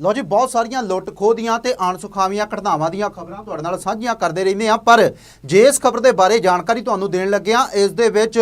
ਲੋ ਜੀ, ਬਹੁਤ ਸਾਰੀਆਂ ਲੁੱਟ ਖੋਹ ਦੀਆਂ ਤੇ ਅਣਸੁਖਾਵੀਆਂ ਘਟਨਾਵਾਂ ਦੀਆਂ ਖਬਰਾਂ ਤੁਹਾਡੇ ਨਾਲ ਸਾਂਝੀਆਂ ਕਰਦੇ ਰਹਿੰਦੇ ਆ ਪਰ ਜੇ ਇਸ ਖਬਰ ਦੇ ਬਾਰੇ ਜਾਣਕਾਰੀ ਤੁਹਾਨੂੰ ਦੇਣ ਲੱਗਿਆ ਇਸ ਦੇ ਵਿੱਚ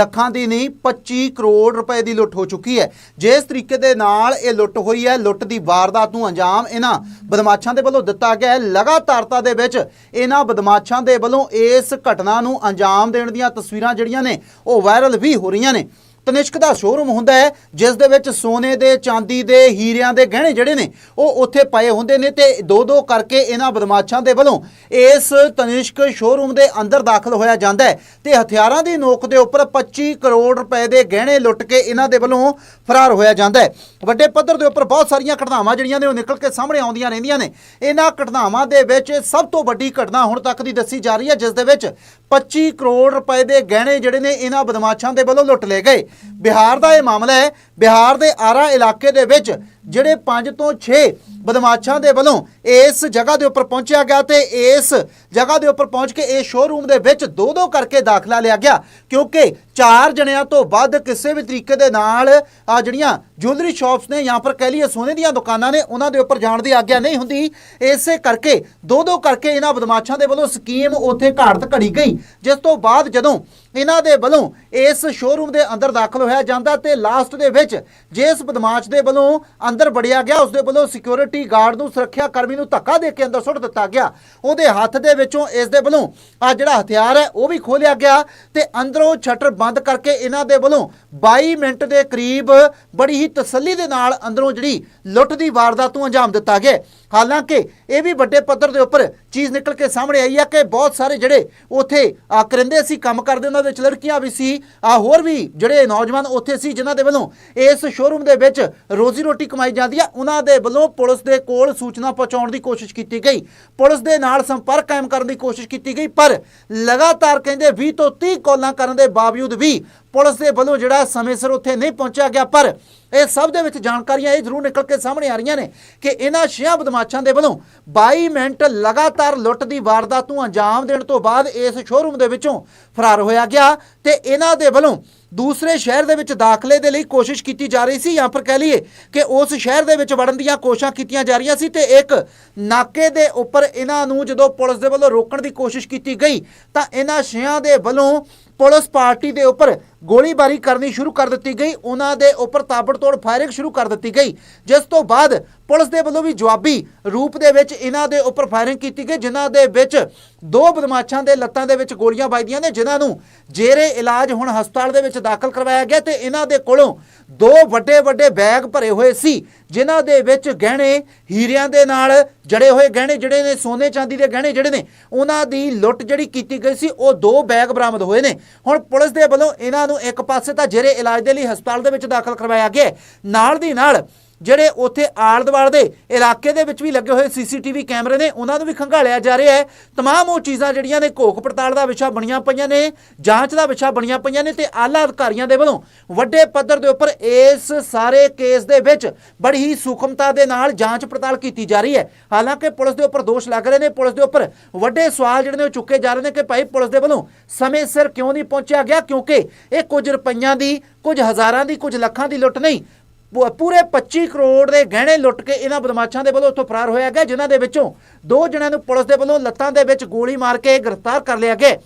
ਲੱਖਾਂ ਦੀ ਨਹੀਂ 25 ਕਰੋੜ ਰੁਪਏ ਦੀ ਲੁੱਟ ਹੋ ਚੁੱਕੀ ਹੈ। ਜਿਸ ਤਰੀਕੇ ਦੇ ਨਾਲ ਇਹ ਲੁੱਟ ਹੋਈ ਹੈ, ਲੁੱਟ ਦੀ ਵਾਰਦਾਤ ਨੂੰ ਅੰਜਾਮ ਇਹਨਾਂ ਬਦਮਾਸ਼ਾਂ ਦੇ ਵੱਲੋਂ ਦਿੱਤਾ ਗਿਆ ਹੈ। ਲਗਾਤਾਰਤਾ ਦੇ ਵਿੱਚ ਇਹਨਾਂ ਬਦਮਾਸ਼ਾਂ ਦੇ ਵੱਲੋਂ ਇਸ ਘਟਨਾ ਨੂੰ ਅੰਜਾਮ ਦੇਣ ਦੀਆਂ ਤਸਵੀਰਾਂ ਜਿਹੜੀਆਂ ਨੇ, ਉਹ ਵਾਇਰਲ ਵੀ ਹੋ ਰਹੀਆਂ ਨੇ। ਤਨਿਸ਼ਕ ਦਾ ਸ਼ੋਰੂਮ ਹੁੰਦਾ ਹੈ, ਜਿਸ ਦੇ ਵਿੱਚ ਸੋਨੇ ਦੇ, ਚਾਂਦੀ ਦੇ, ਹੀਰਿਆਂ ਦੇ ਗਹਿਣੇ ਜਿਹੜੇ ਨੇ, ਉਹ ਉੱਥੇ ਪਏ ਹੁੰਦੇ ਨੇ ਤੇ ਦੋ ਦੋ ਕਰਕੇ ਇਹਨਾਂ ਬਦਮਾਸ਼ਾਂ ਦੇ ਵੱਲੋਂ ਇਸ ਤਨਿਸ਼ਕ ਸ਼ੋਰੂਮ ਦੇ ਅੰਦਰ ਦਾਖਲ ਹੋਇਆ ਜਾਂਦਾ ਹੈ ਤੇ ਹਥਿਆਰਾਂ ਦੀ ਨੋਕ ਦੇ ਉੱਪਰ 25 ਕਰੋੜ ਰੁਪਏ ਦੇ ਗਹਿਣੇ ਲੁੱਟ ਕੇ ਇਹਨਾਂ ਦੇ ਵੱਲੋਂ ਫਰਾਰ ਹੋਇਆ ਜਾਂਦਾ ਹੈ। ਵੱਡੇ ਪੱਧਰ ਦੇ ਉੱਪਰ ਬਹੁਤ ਸਾਰੀਆਂ ਘਟਨਾਵਾਂ ਜਿਹੜੀਆਂ ਨੇ ਉਹ ਨਿਕਲ ਕੇ ਸਾਹਮਣੇ ਆਉਂਦੀਆਂ ਰਹਿੰਦੀਆਂ ਨੇ। ਇਹਨਾਂ ਘਟਨਾਵਾਂ ਦੇ ਵਿੱਚ ਸਭ ਤੋਂ ਵੱਡੀ ਘਟਨਾ ਹੁਣ ਤੱਕ ਦੀ ਦੱਸੀ ਜਾ ਰਹੀ ਹੈ, ਜਿਸ ਦੇ ਵਿੱਚ 25 ਕਰੋੜ ਰੁਪਏ ਦੇ ਗਹਿਣੇ ਜਿਹੜੇ ਨੇ ਇਹਨਾਂ ਬਦਮਾਸ਼ਾਂ ਦੇ ਵੱਲੋਂ ਲੁੱਟ ਲਏ ਗਏ। ਬਿਹਾਰ ਦਾ ਇਹ ਮਾਮਲਾ ਹੈ। ਬਿਹਾਰ ਦੇ ਆਰਾ ਇਲਾਕੇ ਦੇ ਵਿੱਚ ਜਿਹੜੇ 5 ਤੋਂ 6 ਬਦਮਾਸ਼ਾਂ ਦੇ ਵੱਲੋਂ ਇਸ ਜਗ੍ਹਾ ਦੇ ਉੱਪਰ ਪਹੁੰਚਿਆ ਗਿਆ ਤੇ ਇਸ ਜਗ੍ਹਾ ਦੇ ਉੱਪਰ ਪਹੁੰਚ ਕੇ ਇਸ ਸ਼ੋਰੂਮ ਦੇ ਵਿੱਚ ਦੋ ਦੋ ਕਰਕੇ ਦਾਖਲਾ ਲਿਆ ਗਿਆ, ਕਿਉਂਕਿ ਚਾਰ ਜਣਿਆਂ ਤੋਂ ਵੱਧ ਕਿਸੇ ਵੀ ਤਰੀਕੇ ਦੇ ਨਾਲ ਆ ਜਿਹੜੀਆਂ ਜੁਐਲਰੀ ਸ਼ਾਪਸ ਨੇ ਜਾਂ ਪਰ ਕਹਿ ਲਈਏ ਸੋਨੇ ਦੀਆਂ ਦੁਕਾਨਾਂ ਨੇ, ਉਹਨਾਂ ਦੇ ਉੱਪਰ ਜਾਣ ਦੀ ਆਗਿਆ ਨਹੀਂ ਹੁੰਦੀ। ਇਸੇ ਕਰਕੇ ਦੋ ਦੋ ਕਰਕੇ ਇਹਨਾਂ ਬਦਮਾਸ਼ਾਂ ਦੇ ਵੱਲੋਂ ਸਕੀਮ ਉੱਥੇ ਘਾੜਤ ਘੜੀ ਗਈ, ਜਿਸ ਤੋਂ ਬਾਅਦ ਜਦੋਂ ਇਹਨਾਂ ਦੇ ਵੱਲੋਂ ਇਸ ਸ਼ੋਰੂਮ ਦੇ ਅੰਦਰ ਦਾਖਲ ਹੋਇਆ ਜਾਂਦਾ ਤੇ ਲਾਸਟ ਦੇ ਵਿੱਚ ਜਿਸ ਬਦਮਾਸ਼ ਦੇ ਵੱਲੋਂ ਅੰਦਰ ਵੜਿਆ ਗਿਆ ਉਸ ਦੇ ਵੱਲੋਂ ਸਿਕਿਉਰਿਟੀ ਗਾਰਡ ਨੂੰ, ਸੁਰੱਖਿਆ ਕਰਮੀ ਨੂੰ ਧੱਕਾ ਦੇ ਕੇ ਅੰਦਰ ਸੁੱਟ ਦਿੱਤਾ ਗਿਆ। ਉਹਦੇ ਹੱਥ ਦੇ ਵਿੱਚੋਂ ਇਸ ਦੇ ਵੱਲੋਂ ਆ ਜਿਹੜਾ ਹਥਿਆਰ ਹੈ, ਉਹ ਵੀ ਖੋਲਿਆ ਗਿਆ ਤੇ ਅੰਦਰੋਂ ਸ਼ਟਰ ਬੰਦ ਕਰਕੇ ਇਹਨਾਂ ਦੇ ਵੱਲੋਂ 22 ਮਿੰਟ ਦੇ ਕਰੀਬ ਬੜੀ ਹੀ ਤਸੱਲੀ ਦੇ ਨਾਲ ਅੰਦਰੋਂ ਜਿਹੜੀ ਲੁੱਟ ਦੀ ਵਾਰਦਾਤ ਨੂੰ ਅੰਜਾਮ ਦਿੱਤਾ ਗਿਆ। ਹਾਲਾਂਕਿ ਇਹ ਵੀ ਵੱਡੇ ਪੱਧਰ ਦੇ ਉੱਪਰ ਚੀਜ਼ ਨਿਕਲ ਕੇ ਸਾਹਮਣੇ ਆਈ ਆ ਕਿ ਬਹੁਤ ਸਾਰੇ ਜਿਹੜੇ ਉੱਥੇ ਆ ਕਰਿੰਦੇ ਸੀ, ਕੰਮ ਕਰਦੇ, ਉਹਨਾਂ ਵਿੱਚ ਲੜਕੀਆਂ ਵੀ ਸੀ। ਆ ਹੋਰ ਵੀ ਜਿਹੜੇ ਨੌਜਵਾਨ ਉੱਥੇ ਸੀ, ਜਿਨ੍ਹਾਂ ਦੇ ਵੱਲੋਂ ਇਸ ਸ਼ੋਰੂਮ ਦੇ ਵਿੱਚ ਰੋਜ਼ੀ ਰੋਟੀ ਕਮਾਈ ਜਾਂਦੀ ਆ, ਉਹਨਾਂ ਦੇ ਵੱਲੋਂ ਪੁਲਿਸ ਦੇ ਕੋਲ ਸੂਚਨਾ ਪਹੁੰਚਾਉਣ ਦੀ ਕੋਸ਼ਿਸ਼ ਕੀਤੀ ਗਈ। ਪੁਲਿਸ ਦੇ ਨਾਲ ਸੰਪਰਕ ਕਾਇਮ ਕਰਨ ਦੀ ਕੋਸ਼ਿਸ਼ ਕੀਤੀ ਗਈ, ਪਰ ਲਗਾਤਾਰ ਕਹਿੰਦੇ 20 ਤੋਂ 30 ਕਾਲਾਂ ਕਰਨ ਦੇ ਬਾਵਜੂਦ ਵੀ ਪੁਲਿਸ ਦੇ ਵੱਲੋਂ ਜਿਹੜਾ ਸਮੇਂ ਸਿਰ ਉੱਥੇ ਨਹੀਂ ਪਹੁੰਚਿਆ ਗਿਆ, ਪਰ ਇਹ ਸਭ ਦੇ ਵਿੱਚ ਜਾਣਕਾਰੀਆਂ ਇਹ ਜ਼ਰੂਰ ਨਿਕਲ ਕੇ ਸਾਹਮਣੇ ਆ ਰਹੀਆਂ ਨੇ ਕਿ ਇਹਨਾਂ ਛਿਆਂ ਬਦਮਾਸ਼ਾਂ ਦੇ ਵੱਲੋਂ 22 ਮਿੰਟ ਲਗਾਤਾਰ ਲੁੱਟ ਦੀ ਵਾਰਦਾਤ ਨੂੰ ਅੰਜਾਮ ਦੇਣ ਤੋਂ ਬਾਅਦ ਇਸ ਸ਼ੋਰੂਮ ਦੇ ਵਿੱਚੋਂ ਫਰਾਰ ਹੋਇਆ ਗਿਆ ਤੇ ਇਹਨਾਂ ਦੇ ਵੱਲੋਂ ਦੂਸਰੇ ਸ਼ਹਿਰ ਦੇ ਵਿੱਚ ਦਾਖਲੇ ਦੇ ਲਈ ਕੋਸ਼ਿਸ਼ ਕੀਤੀ ਜਾ ਰਹੀ ਸੀ ਜਾਂ ਫਿਰ ਕਹਿ ਲਈਏ ਕਿ ਉਸ ਸ਼ਹਿਰ ਦੇ ਵਿੱਚ ਵੜਨ ਦੀਆਂ ਕੋਸ਼ਿਸ਼ਾਂ ਕੀਤੀਆਂ ਜਾ ਰਹੀਆਂ ਸੀ ਤੇ ਇੱਕ ਨਾਕੇ ਦੇ ਉੱਪਰ ਇਹਨਾਂ ਨੂੰ ਜਦੋਂ ਪੁਲਿਸ ਦੇ ਵੱਲੋਂ ਰੋਕਣ ਦੀ ਕੋਸ਼ਿਸ਼ ਕੀਤੀ ਗਈ ਤਾਂ ਇਹਨਾਂ ਛਿਆਂ ਦੇ ਵੱਲੋਂ ਪੁਲਿਸ ਪਾਰਟੀ ਦੇ ਉੱਪਰ ਗੋਲੀਬਾਰੀ ਕਰਨੀ ਸ਼ੁਰੂ ਕਰ ਦਿੱਤੀ ਗਈ। ਉਹਨਾਂ ਦੇ ਉੱਪਰ ਤਾਬੜਤੋੜ ਫਾਇਰਿੰਗ ਸ਼ੁਰੂ ਕਰ ਦਿੱਤੀ ਗਈ। ਜਿਸ ਤੋਂ ਬਾਅਦ ਪੁਲਿਸ ਦੇ ਵੱਲੋਂ ਵੀ ਜਵਾਬੀ ਰੂਪ ਦੇ ਵਿੱਚ ਇਹਨਾਂ ਦੇ ਉੱਪਰ ਫਾਇਰਿੰਗ ਕੀਤੀ ਗਈ, ਜਿਨ੍ਹਾਂ ਦੇ ਵਿੱਚ ਦੋ ਬਦਮਾਸ਼ਾਂ ਦੇ ਲੱਤਾਂ ਦੇ ਵਿੱਚ ਗੋਲੀਆਂ ਵੱਜਦੀਆਂ ਨੇ, ਜਿਨ੍ਹਾਂ ਨੂੰ ਜੇਰੇ ਇਲਾਜ ਹੁਣ ਹਸਪਤਾਲ ਦੇ ਵਿੱਚ ਦਾਖਲ ਕਰਵਾਇਆ ਗਿਆ ਤੇ ਇਹਨਾਂ ਦੇ ਕੋਲੋਂ ਦੋ ਵੱਡੇ ਵੱਡੇ ਬੈਗ ਭਰੇ ਹੋਏ ਸੀ, ਜਿਨ੍ਹਾਂ ਦੇ ਵਿੱਚ ਗਹਿਣੇ ਹੀਰਿਆਂ ਦੇ ਨਾਲ ਜੜੇ ਹੋਏ ਗਹਿਣੇ, ਜਿਹੜੇ ਨੇ ਸੋਨੇ ਚਾਂਦੀ ਦੇ ਗਹਿਣੇ ਜਿਹੜੇ ਨੇ, ਉਹਨਾਂ ਦੀ ਲੁੱਟ ਜਿਹੜੀ ਕੀਤੀ ਗਈ ਸੀ, ਉਹ ਦੋ ਬੈਗ ਬਰਾਮਦ ਹੋਏ ਨੇ। ਹੁਣ ਪੁਲਿਸ ਦੇ ਵੱਲੋਂ ਇਹਨਾਂ ਨੂੰ ਇੱਕ ਪਾਸੇ ਤਾਂ ਜੇਰੇ ਇਲਾਜ ਦੇ ਲਈ ਹਸਪਤਾਲ ਦੇ ਵਿੱਚ ਦਾਖਲ ਕਰਵਾਇਆ ਗਿਆ ਨਾਲ ਦੀ ਨਾਲ ਜਿਹੜੇ ਉੱਥੇ ਆਲ ਦੁਆਲ ਦੇ ਇਲਾਕੇ ਦੇ ਵਿੱਚ ਵੀ ਲੱਗੇ ਹੋਏ ਸੀਸੀਟੀਵੀ ਕੈਮਰੇ ਨੇ ਉਹਨਾਂ ਨੂੰ ਵੀ ਖੰਗਾਲਿਆ ਜਾ ਰਿਹਾ ਹੈ तमाम ਉਹ ਚੀਜ਼ਾਂ ਜਿਹੜੀਆਂ ਨੇ ਘੋਖ ਪੜਤਾਲ ਦਾ ਵਿਸ਼ਾ ਬਣੀਆਂ ਪਈਆਂ ਨੇ ਜਾਂਚ ਦਾ ਵਿਸ਼ਾ ਬਣੀਆਂ ਪਈਆਂ ਨੇ ਤੇ ਆਲਾ ਅਧਿਕਾਰੀਆਂ ਦੇ ਵੱਲੋਂ ਵੱਡੇ ਪੱਧਰ ਦੇ ਉੱਪਰ ਇਸ ਸਾਰੇ ਕੇਸ ਦੇ ਵਿੱਚ ਬੜੀ ਹੀ ਸੂਖਮਤਾ ਦੇ ਨਾਲ ਜਾਂਚ ਪੜਤਾਲ ਕੀਤੀ ਜਾ ਰਹੀ ਹੈ ਹਾਲਾਂਕਿ ਪੁਲਿਸ ਦੇ ਉੱਪਰ ਦੋਸ਼ ਲੱਗ ਰਹੇ ਨੇ ਪੁਲਿਸ ਦੇ ਉੱਪਰ ਵੱਡੇ ਸਵਾਲ ਜਿਹੜੇ ਨੇ ਉਹ ਚੁੱਕੇ ਜਾ ਰਹੇ ਨੇ ਕਿ ਭਾਈ ਪੁਲਿਸ ਦੇ ਵੱਲੋਂ ਸਮੇਂ ਸਿਰ ਕਿਉਂ ਨਹੀਂ ਪਹੁੰਚਿਆ ਗਿਆ ਕਿਉਂਕਿ ਇਹ ਕੁਝ ਰੁਪਈਆਂ ਦੀ ਕੁਝ ਹਜ਼ਾਰਾਂ ਦੀ ਕੁਝ ਲੱਖਾਂ ਦੀ ਲੁੱਟ ਨਹੀਂ ਪੂ- ਪੂਰੇ 25 ਕਰੋੜ ਦੇ ਗਹਿਣੇ ਲੁੱਟ ਕੇ ਇਹਨਾਂ ਬਦਮਾਸ਼ਾਂ ਦੇ ਵੱਲੋਂ ਉੱਥੋਂ ਫਰਾਰ ਹੋਇਆ ਗਿਆ, ਜਿਨ੍ਹਾਂ ਦੇ ਵਿੱਚੋਂ ਦੋ ਜਣਿਆਂ ਨੂੰ ਪੁਲਿਸ ਦੇ ਵੱਲੋਂ ਲੱਤਾਂ ਦੇ ਵਿੱਚ ਗੋਲੀ ਮਾਰ ਕੇ ਗ੍ਰਿਫਤਾਰ ਕਰ ਲਿਆ ਗਿਆ।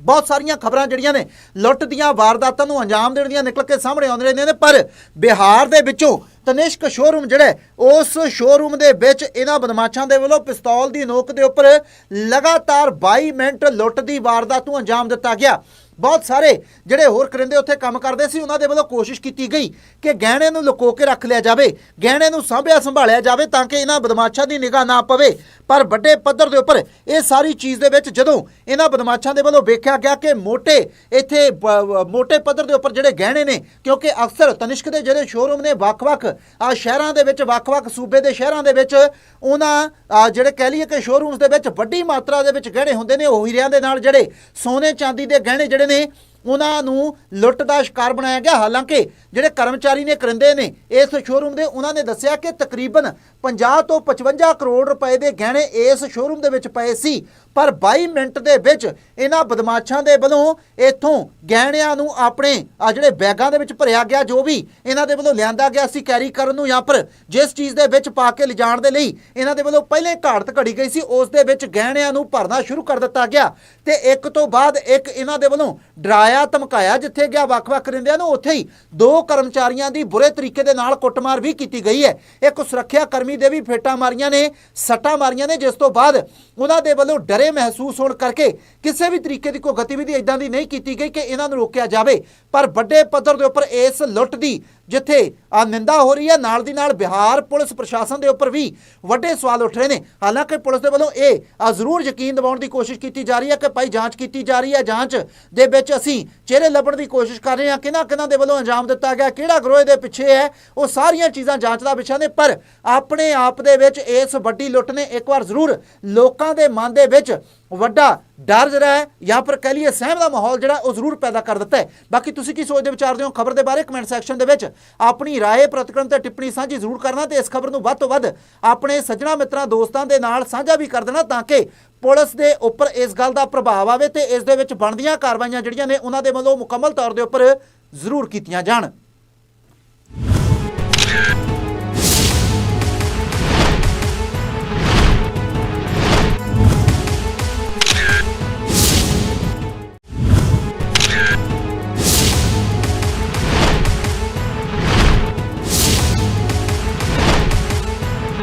ਬਹੁਤ ਸਾਰੀਆਂ ਖਬਰਾਂ ਜਿਹੜੀਆਂ ਨੇ ਲੁੱਟ ਦੀਆਂ ਵਾਰਦਾਤਾਂ ਨੂੰ ਅੰਜਾਮ ਦੇਣ ਦੀਆਂ ਨਿਕਲ ਕੇ ਸਾਹਮਣੇ ਆਉਂਦੀਆਂ ਰਹਿੰਦੀਆਂ ਨੇ, ਪਰ ਬਿਹਾਰ ਦੇ ਵਿੱਚੋਂ ਤਨਿਸ਼ਕ ਸ਼ੋਰੂਮ ਜਿਹੜਾ ਉਸ ਸ਼ੋਰੂਮ ਦੇ ਵਿੱਚ ਇਹਨਾਂ ਬਦਮਾਸ਼ਾਂ ਦੇ ਵੱਲੋਂ ਪਿਸਤੌਲ ਦੀ ਨੋਕ ਦੇ ਉੱਪਰ ਲਗਾਤਾਰ 22 ਮਿੰਟ ਲੁੱਟ ਦੀ ਵਾਰਦਾਤ ਨੂੰ ਅੰਜਾਮ ਦਿੱਤਾ ਗਿਆ। ਬਹੁਤ ਸਾਰੇ ਜਿਹੜੇ ਹੋਰ ਕਰਿੰਦੇ ਉੱਥੇ ਕੰਮ ਕਰਦੇ ਸੀ, ਉਹਨਾਂ ਦੇ ਵੱਲੋਂ ਕੋਸ਼ਿਸ਼ ਕੀਤੀ ਗਈ ਕਿ ਗਹਿਣੇ ਨੂੰ ਲੁਕੋ ਕੇ ਰੱਖ ਲਿਆ ਜਾਵੇ, ਗਹਿਣੇ ਨੂੰ ਸਾਂਭਿਆ ਸੰਭਾਲਿਆ ਜਾਵੇ ਤਾਂ ਕਿ ਇਹਨਾਂ ਬਦਮਾਸ਼ਾਂ ਦੀ ਨਿਗਾਹ ਨਾ ਪਵੇ। ਪਰ ਵੱਡੇ ਪੱਧਰ ਦੇ ਉੱਪਰ ਇਹ ਸਾਰੀ ਚੀਜ਼ ਦੇ ਵਿੱਚ ਜਦੋਂ ਇਹਨਾਂ ਬਦਮਾਸ਼ਾਂ ਦੇ ਵੱਲੋਂ ਵੇਖਿਆ ਗਿਆ ਕਿ ਮੋਟੇ ਇੱਥੇ ਮੋਟੇ ਪੱਧਰ ਦੇ ਉੱਪਰ ਜਿਹੜੇ ਗਹਿਣੇ ਨੇ, ਕਿਉਂਕਿ ਅਕਸਰ ਤਨਿਸ਼ਕ ਦੇ ਜਿਹੜੇ ਸ਼ੋਰੂਮ ਨੇ, ਵੱਖ-ਵੱਖ, ਆ, ਸ਼ਹਿਰਾਂ ਦੇ ਵਿੱਚ, ਵੱਖ-ਵੱਖ ਸੂਬੇ ਦੇ ਸ਼ਹਿਰਾਂ ਦੇ ਵਿੱਚ ਉਹਨਾਂ ਜਿਹੜੇ ਕਹਿ ਲਈਏ ਕਿ ਸ਼ੋਰੂਮਸ ਦੇ ਵਿੱਚ ਵੱਡੀ ਮਾਤਰਾ ਦੇ ਵਿੱਚ ਗਹਿਣੇ ਹੁੰਦੇ ਨੇ, ਉਹੀ ਰਿਆਂ ਦੇ ਨਾਲ ਜਿਹੜੇ ਸੋਨੇ ਚਾਂਦੀ ਦੇ ਗਹਿਣੇ ਜਿਹੜੇ ਨੇ ਉਹਨਾਂ ਨੂੰ ਲੁੱਟ ਦਾ ਸ਼ਿਕਾਰ ਬਣਾਇਆ ਗਿਆ। ਹਾਲਾਂਕਿ ਜਿਹੜੇ ਕਰਮਚਾਰੀ ਨੇ ਕਰਿੰਦੇ ਨੇ, ਇਸ ਸ਼ੋਰੂਮ ਦੇ ਉਹਨਾਂ ਨੇ ਦੱਸਿਆ ਕਿ ਤਕਰੀਬਨ 50 ਤੋਂ 55 ਕਰੋੜ ਰੁਪਏ ਦੇ ਗਹਿਣੇ ਇਸ ਸ਼ੋਰੂਮ ਦੇ ਵਿੱਚ ਪਏ ਸੀ। ਪਰ 22 ਮਿੰਟ ਦੇ ਵਿੱਚ ਇਹਨਾਂ ਬਦਮਾਸ਼ਾਂ ਦੇ ਵੱਲੋਂ ਇੱਥੋਂ ਗਹਿਣਿਆਂ ਨੂੰ ਆਪਣੇ ਆ ਜਿਹੜੇ ਬੈਗਾਂ ਦੇ ਵਿੱਚ ਭਰਿਆ ਗਿਆ ਜੋ ਵੀ ਇਹਨਾਂ ਦੇ ਵੱਲੋਂ ਲਿਆਂਦਾ ਗਿਆ ਸੀ ਕੈਰੀ ਕਰਨ ਨੂੰ ਜਾਂ ਫਿਰ ਜਿਸ ਚੀਜ਼ ਦੇ ਵਿੱਚ ਪਾ ਕੇ ਲਿਜਾਣ ਦੇ ਲਈ ਇਹਨਾਂ ਦੇ ਵੱਲੋਂ ਪਹਿਲੇ ਘਾੜਤ ਘੜੀ ਗਈ ਸੀ, ਉਸ ਦੇ ਵਿੱਚ ਗਹਿਣਿਆਂ ਨੂੰ ਭਰਨਾ ਸ਼ੁਰੂ ਕਰ ਦਿੱਤਾ ਗਿਆ। ਤੇ ਇੱਕ ਤੋਂ ਬਾਅਦ ਇੱਕ ਇਹਨਾਂ ਦੇ ਵੱਲੋਂ ਡਰਾਇਆ, ਧਮਕਾਇਆ, ਜਿੱਥੇ ਗਿਆ ਵੱਖ-ਵੱਖ ਰਿੰਦਿਆਂ ਨੂੰ ਉੱਥੇ ਹੀ ਦੋ ਕਰਮਚਾਰੀਆਂ ਦੀ ਬੁਰੇ ਤਰੀਕੇ ਦੇ ਨਾਲ ਕੁੱਟਮਾਰ ਵੀ ਕੀਤੀ ਗਈ ਹੈ। ਇੱਕ ਸੁਰੱਖਿਆ ਕਰਮੀ ਦੇ ਵੀ ਫੇਟਾਂ ਮਾਰੀਆਂ ਨੇ, ਸੱਟਾਂ ਮਾਰੀਆਂ ਨੇ, ਜਿਸ ਤੋਂ ਬਾਅਦ ਉਹਨਾਂ ਦੇ ਵੱਲੋਂ ਡਰੇ ਮਹਿਸੂਸ ਹੋਣ ਕਰਕੇ ਕਿਸੇ ਵੀ ਤਰੀਕੇ ਦੀ ਕੋਈ ਗਤੀਵਿਧੀ ਇਦਾਂ ਦੀ ਨਹੀਂ ਕੀਤੀ ਗਈ ਕਿ ਇਹਨਾਂ ਨੂੰ ਰੋਕਿਆ ਜਾਵੇ। ਪਰ ਵੱਡੇ ਪੱਧਰ ਦੇ ਉੱਪਰ ਇਸ ਲੁੱਟ ਦੀ ਜਿੱਥੇ ਆ ਨਿੰਦਾ ਹੋ ਰਹੀ ਹੈ, ਨਾਲ ਦੀ ਨਾਲ ਬਿਹਾਰ ਪੁਲਿਸ ਪ੍ਰਸ਼ਾਸਨ ਦੇ ਉੱਪਰ ਵੀ ਵੱਡੇ ਸਵਾਲ ਉੱਠ ਰਹੇ ਨੇ। ਹਾਲਾਂਕਿ ਪੁਲਿਸ ਦੇ ਵੱਲੋਂ ਇਹ, ਆ ਜ਼ਰੂਰ ਯਕੀਨ ਦਿਵਾਉਣ ਦੀ ਕੋਸ਼ਿਸ਼ ਕੀਤੀ ਜਾ ਰਹੀ ਹੈ ਕਿ ਭਾਈ ਜਾਂਚ ਕੀਤੀ ਜਾ ਰਹੀ ਹੈ। ਜਾਂਚ ਦੇ ਵਿੱਚ ਅਸੀਂ ਚਿਹਰੇ ਲੱਭਣ ਦੀ ਕੋਸ਼ਿਸ਼ ਕਰ ਰਹੇ ਹਾਂ। ਕਿਹਨਾਂ ਕਿਹਨਾਂ ਦੇ ਵੱਲੋਂ ਅੰਜਾਮ ਦਿੱਤਾ ਗਿਆ, ਕਿਹੜਾ ਗਰੋਹ ਦੇ ਪਿੱਛੇ ਹੈ, ਉਹ ਸਾਰੀਆਂ ਚੀਜ਼ਾਂ ਜਾਂਚ ਦਾ ਵਿਸ਼ਾ ਨੇ। ਪਰ ਆਪਣੇ ਆਪ ਦੇ ਵਿੱਚ ਇਸ ਵੱਡੀ ਲੁੱਟ ਨੇ ਇੱਕ ਵਾਰ ਜ਼ਰੂਰ ਲੋਕਾਂ ਦੇ ਮਨ ਦੇ ਵਿੱਚ ਵੱਡਾ ਡਰ ਜਿਹੜਾ ਹੈ ਜਾਂ ਫਿਰ ਕਹਿ ਲਈਏ ਸਹਿਮ ਦਾ ਮਾਹੌਲ ਜਿਹੜਾ ਉਹ ਜ਼ਰੂਰ ਪੈਦਾ ਕਰ ਦਿੱਤਾ ਹੈ। ਬਾਕੀ ਤੁਸੀਂ ਕੀ ਸੋਚਦੇ ਵਿਚਾਰਦੇ ਹੋ ਖਬਰ ਦੇ ਬਾਰੇ ਕਮੈਂਟ ਸੈਕਸ਼ਨ ਦੇ ਵਿੱਚ? ਆਪਣੀ ਰਾਏ ਪ੍ਰਤੀਕਰਮ ਤੇ ਟਿੱਪਣੀ ਸਾਂਝੀ ਜ਼ਰੂਰ ਕਰਨਾ ਤੇ ਇਸ ਖਬਰ ਨੂੰ ਵੱਧ ਤੋਂ ਵੱਧ ਆਪਣੇ ਸੱਜਣਾ ਮਿੱਤਰਾਂ, ਦੋਸਤਾਂ ਦੇ ਨਾਲ ਸਾਂਝਾ ਵੀ ਕਰ ਦੇਣਾ ਤਾਂ ਕਿ ਪੁਲਿਸ ਦੇ ਉੱਪਰ ਇਸ ਗੱਲ ਦਾ ਪ੍ਰਭਾਵ ਆਵੇ ਤੇ ਇਸ ਦੇ ਵਿੱਚ ਬਣਦੀਆਂ ਕਾਰਵਾਈਆਂ ਜਿਹੜੀਆਂ ਨੇ ਉਹਨਾਂ ਦੇ ਵੱਲੋਂ ਮੁਕੰਮਲ ਤੌਰ ਦੇ ਉੱਪਰ ਜ਼ਰੂਰ ਕੀਤੀਆਂ ਜਾਣ।